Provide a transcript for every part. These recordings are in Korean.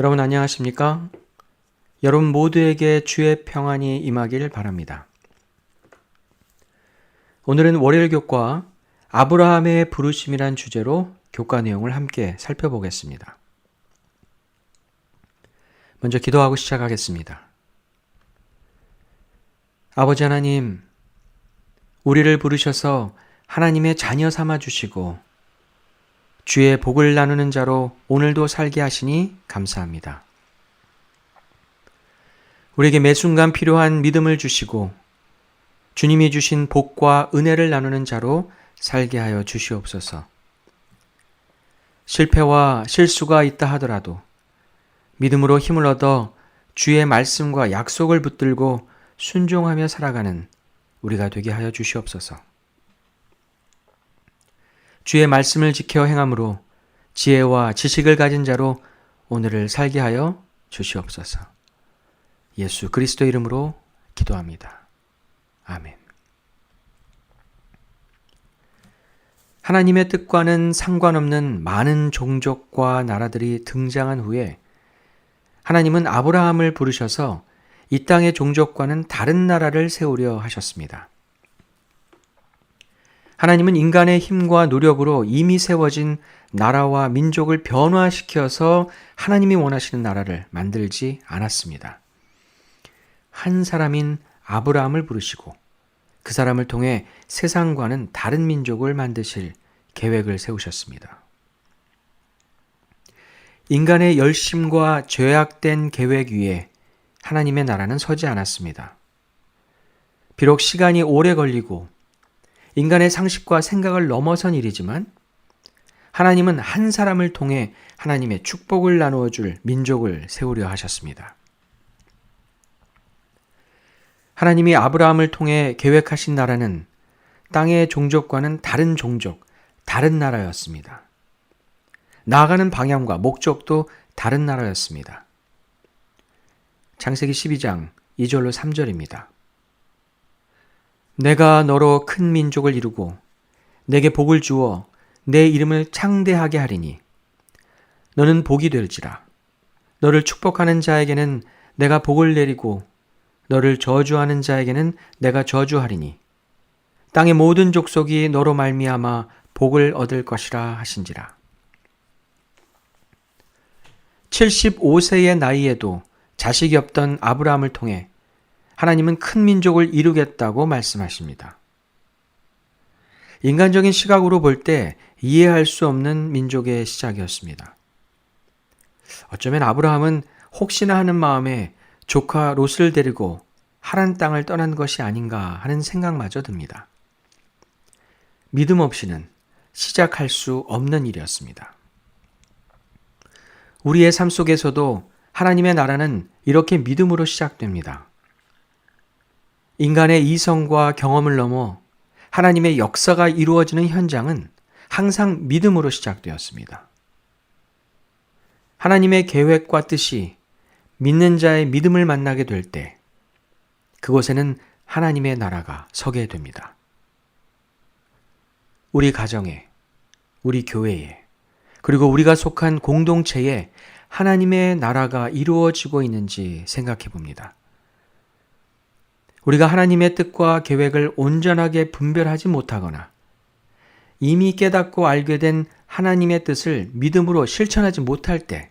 여러분 안녕하십니까? 여러분 모두에게 주의 평안이 임하길 바랍니다. 오늘은 월요일 교과 아브라함의 부르심이란 주제로 교과 내용을 함께 살펴보겠습니다. 먼저 기도하고 시작하겠습니다. 아버지 하나님, 우리를 부르셔서 하나님의 자녀 삼아 주시고 주의 복을 나누는 자로 오늘도 살게 하시니 감사합니다. 우리에게 매 순간 필요한 믿음을 주시고 주님이 주신 복과 은혜를 나누는 자로 살게 하여 주시옵소서. 실패와 실수가 있다 하더라도 믿음으로 힘을 얻어 주의 말씀과 약속을 붙들고 순종하며 살아가는 우리가 되게 하여 주시옵소서. 주의 말씀을 지켜 행함으로 지혜와 지식을 가진 자로 오늘을 살게 하여 주시옵소서. 예수 그리스도 이름으로 기도합니다. 아멘. 하나님의 뜻과는 상관없는 많은 종족과 나라들이 등장한 후에 하나님은 아브라함을 부르셔서 이 땅의 종족과는 다른 나라를 세우려 하셨습니다. 하나님은 인간의 힘과 노력으로 이미 세워진 나라와 민족을 변화시켜서 하나님이 원하시는 나라를 만들지 않았습니다. 한 사람인 아브라함을 부르시고 그 사람을 통해 세상과는 다른 민족을 만드실 계획을 세우셨습니다. 인간의 열심과 죄악된 계획 위에 하나님의 나라는 서지 않았습니다. 비록 시간이 오래 걸리고 인간의 상식과 생각을 넘어선 일이지만 하나님은 한 사람을 통해 하나님의 축복을 나누어 줄 민족을 세우려 하셨습니다. 하나님이 아브라함을 통해 계획하신 나라는 땅의 종족과는 다른 종족, 다른 나라였습니다. 나아가는 방향과 목적도 다른 나라였습니다. 창세기 12장 2절로 3절입니다. 내가 너로 큰 민족을 이루고 내게 복을 주어 내 이름을 창대하게 하리니 너는 복이 될지라. 너를 축복하는 자에게는 내가 복을 내리고 너를 저주하는 자에게는 내가 저주하리니 땅의 모든 족속이 너로 말미암아 복을 얻을 것이라 하신지라. 75세의 나이에도 자식이 없던 아브라함을 통해 하나님은 큰 민족을 이루겠다고 말씀하십니다. 인간적인 시각으로 볼 때 이해할 수 없는 민족의 시작이었습니다. 어쩌면 아브라함은 혹시나 하는 마음에 조카 롯을 데리고 하란 땅을 떠난 것이 아닌가 하는 생각마저 듭니다. 믿음 없이는 시작할 수 없는 일이었습니다. 우리의 삶 속에서도 하나님의 나라는 이렇게 믿음으로 시작됩니다. 인간의 이성과 경험을 넘어 하나님의 역사가 이루어지는 현장은 항상 믿음으로 시작되었습니다. 하나님의 계획과 뜻이 믿는 자의 믿음을 만나게 될 때, 그곳에는 하나님의 나라가 서게 됩니다. 우리 가정에, 우리 교회에, 그리고 우리가 속한 공동체에 하나님의 나라가 이루어지고 있는지 생각해 봅니다. 우리가 하나님의 뜻과 계획을 온전하게 분별하지 못하거나 이미 깨닫고 알게 된 하나님의 뜻을 믿음으로 실천하지 못할 때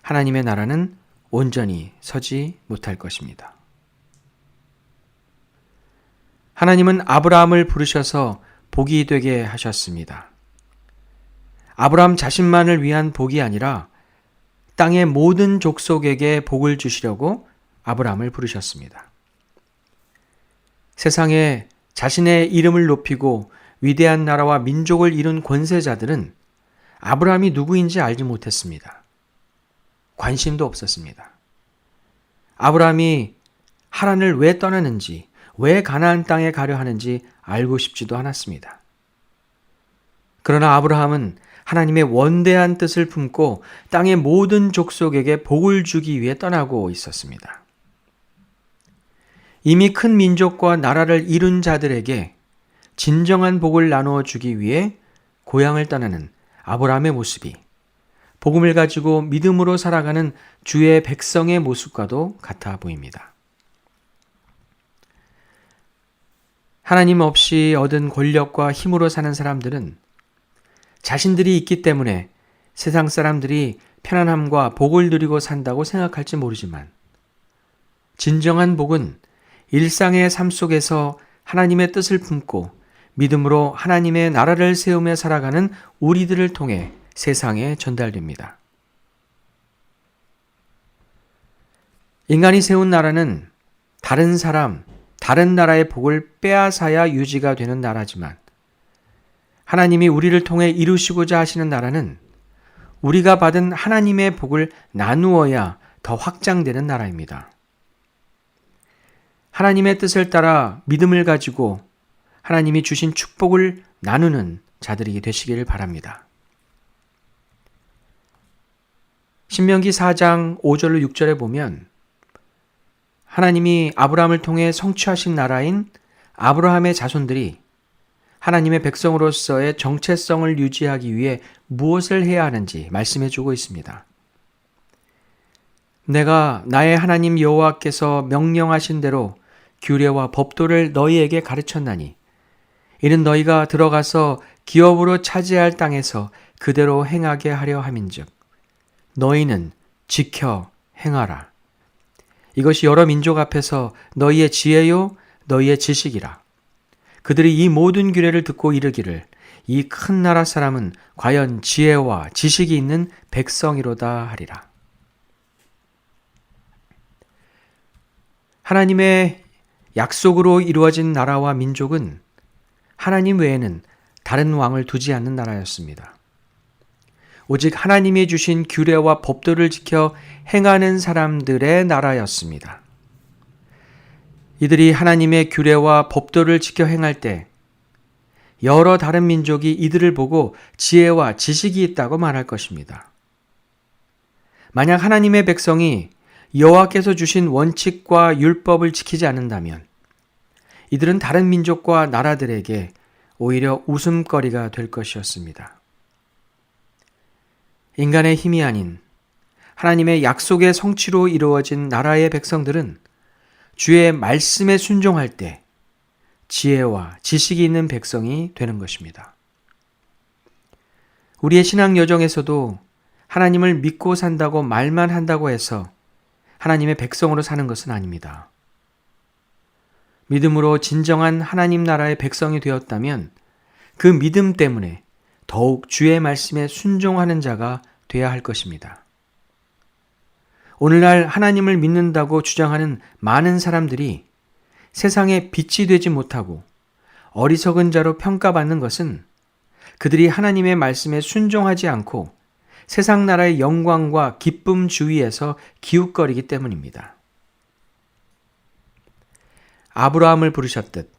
하나님의 나라는 온전히 서지 못할 것입니다. 하나님은 아브라함을 부르셔서 복이 되게 하셨습니다. 아브라함 자신만을 위한 복이 아니라 땅의 모든 족속에게 복을 주시려고 아브라함을 부르셨습니다. 세상에 자신의 이름을 높이고 위대한 나라와 민족을 이룬 권세자들은 아브라함이 누구인지 알지 못했습니다. 관심도 없었습니다. 아브라함이 하란을 왜 떠나는지, 왜 가나안 땅에 가려 하는지 알고 싶지도 않았습니다. 그러나 아브라함은 하나님의 원대한 뜻을 품고 땅의 모든 족속에게 복을 주기 위해 떠나고 있었습니다. 이미 큰 민족과 나라를 이룬 자들에게 진정한 복을 나누어 주기 위해 고향을 떠나는 아브라함의 모습이 복음을 가지고 믿음으로 살아가는 주의 백성의 모습과도 같아 보입니다. 하나님 없이 얻은 권력과 힘으로 사는 사람들은 자신들이 있기 때문에 세상 사람들이 편안함과 복을 누리고 산다고 생각할지 모르지만 진정한 복은 일상의 삶 속에서 하나님의 뜻을 품고 믿음으로 하나님의 나라를 세우며 살아가는 우리들을 통해 세상에 전달됩니다. 인간이 세운 나라는 다른 사람, 다른 나라의 복을 빼앗아야 유지가 되는 나라지만 하나님이 우리를 통해 이루시고자 하시는 나라는 우리가 받은 하나님의 복을 나누어야 더 확장되는 나라입니다. 하나님의 뜻을 따라 믿음을 가지고 하나님이 주신 축복을 나누는 자들이 되시기를 바랍니다. 신명기 4장 5절로 6절에 보면 하나님이 아브라함을 통해 성취하신 나라인 아브라함의 자손들이 하나님의 백성으로서의 정체성을 유지하기 위해 무엇을 해야 하는지 말씀해 주고 있습니다. 내가 나의 하나님 여호와께서 명령하신 대로 규례와 법도를 너희에게 가르쳤나니 이는 너희가 들어가서 기업으로 차지할 땅에서 그대로 행하게 하려 함인즉 너희는 지켜 행하라. 이것이 여러 민족 앞에서 너희의 지혜요 너희의 지식이라. 그들이 이 모든 규례를 듣고 이르기를 이 큰 나라 사람은 과연 지혜와 지식이 있는 백성이로다 하리라. 하나님의 약속으로 이루어진 나라와 민족은 하나님 외에는 다른 왕을 두지 않는 나라였습니다. 오직 하나님이 주신 규례와 법도를 지켜 행하는 사람들의 나라였습니다. 이들이 하나님의 규례와 법도를 지켜 행할 때 여러 다른 민족이 이들을 보고 지혜와 지식이 있다고 말할 것입니다. 만약 하나님의 백성이 여호와께서 주신 원칙과 율법을 지키지 않는다면 이들은 다른 민족과 나라들에게 오히려 웃음거리가 될 것이었습니다. 인간의 힘이 아닌 하나님의 약속의 성취로 이루어진 나라의 백성들은 주의 말씀에 순종할 때 지혜와 지식이 있는 백성이 되는 것입니다. 우리의 신앙 여정에서도 하나님을 믿고 산다고 말만 한다고 해서 하나님의 백성으로 사는 것은 아닙니다. 믿음으로 진정한 하나님 나라의 백성이 되었다면 그 믿음 때문에 더욱 주의 말씀에 순종하는 자가 되어야 할 것입니다. 오늘날 하나님을 믿는다고 주장하는 많은 사람들이 세상에 빛이 되지 못하고 어리석은 자로 평가받는 것은 그들이 하나님의 말씀에 순종하지 않고 세상 나라의 영광과 기쁨 주위에서 기웃거리기 때문입니다. 아브라함을 부르셨듯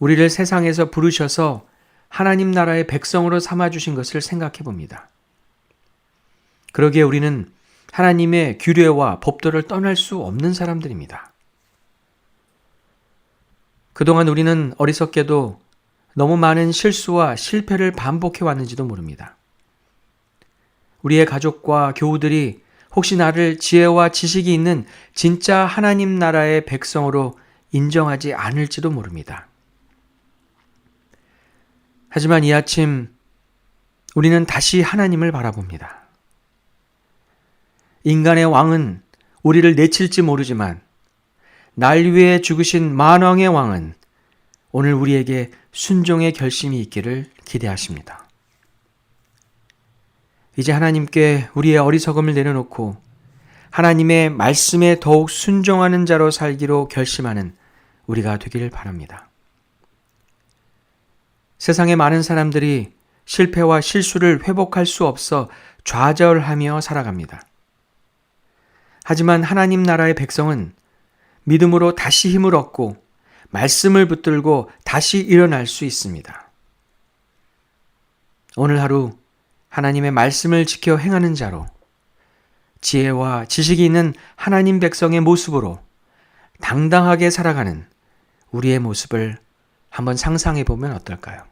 우리를 세상에서 부르셔서 하나님 나라의 백성으로 삼아 주신 것을 생각해 봅니다. 그러기에 우리는 하나님의 규례와 법도를 떠날 수 없는 사람들입니다. 그동안 우리는 어리석게도 너무 많은 실수와 실패를 반복해 왔는지도 모릅니다. 우리의 가족과 교우들이 혹시 나를 지혜와 지식이 있는 진짜 하나님 나라의 백성으로 인정하지 않을지도 모릅니다. 하지만 이 아침 우리는 다시 하나님을 바라봅니다. 인간의 왕은 우리를 내칠지 모르지만 날 위해 죽으신 만왕의 왕은 오늘 우리에게 순종의 결심이 있기를 기대하십니다. 이제 하나님께 우리의 어리석음을 내려놓고 하나님의 말씀에 더욱 순종하는 자로 살기로 결심하는 우리가 되기를 바랍니다. 세상의 많은 사람들이 실패와 실수를 회복할 수 없어 좌절하며 살아갑니다. 하지만 하나님 나라의 백성은 믿음으로 다시 힘을 얻고 말씀을 붙들고 다시 일어날 수 있습니다. 오늘 하루 하나님의 말씀을 지켜 행하는 자로 지혜와 지식이 있는 하나님 백성의 모습으로 당당하게 살아가는 우리의 모습을 한번 상상해 보면 어떨까요?